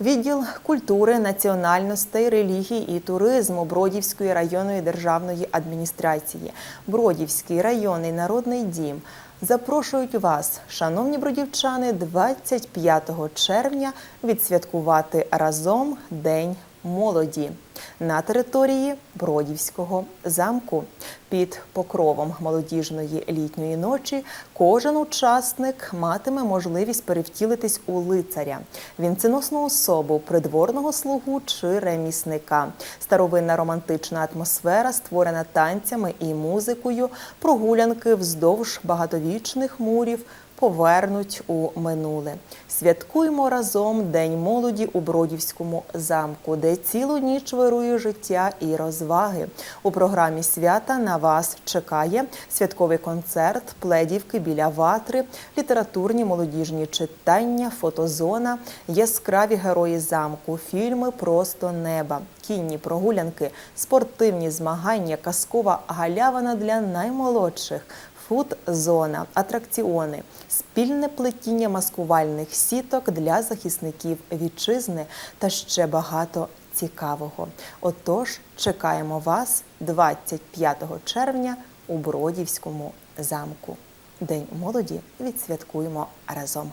Відділ культури, національностей, релігії і туризму Бродівської районної державної адміністрації, Бродівський районний народний дім. Запрошують вас, шановні бродівчани, 25 червня відсвяткувати разом День молоді на території Бродівського замку. Під покровом молодіжної літньої ночі кожен учасник матиме можливість перевтілитись у лицаря, вінценосну особу, придворного слугу чи ремісника. Старовинна романтична атмосфера, створена танцями і музикою, прогулянки вздовж багатовічних мурів повернуть у минуле. Святкуємо разом День молоді у Бродівському замку, де цілу ніч вирує життя і розваги. У програмі свята на вас чекає святковий концерт, пледівки біля ватри, літературні молодіжні читання, фотозона, яскраві герої замку, фільми Просто неба, кінні прогулянки, спортивні змагання, казкова галявина для наймолодших. Фуд-зона, атракціони, спільне плетіння маскувальних сіток для захисників вітчизни та ще багато цікавого. Отож, чекаємо вас 25 червня у Бродівському замку. День молоді відсвяткуємо разом.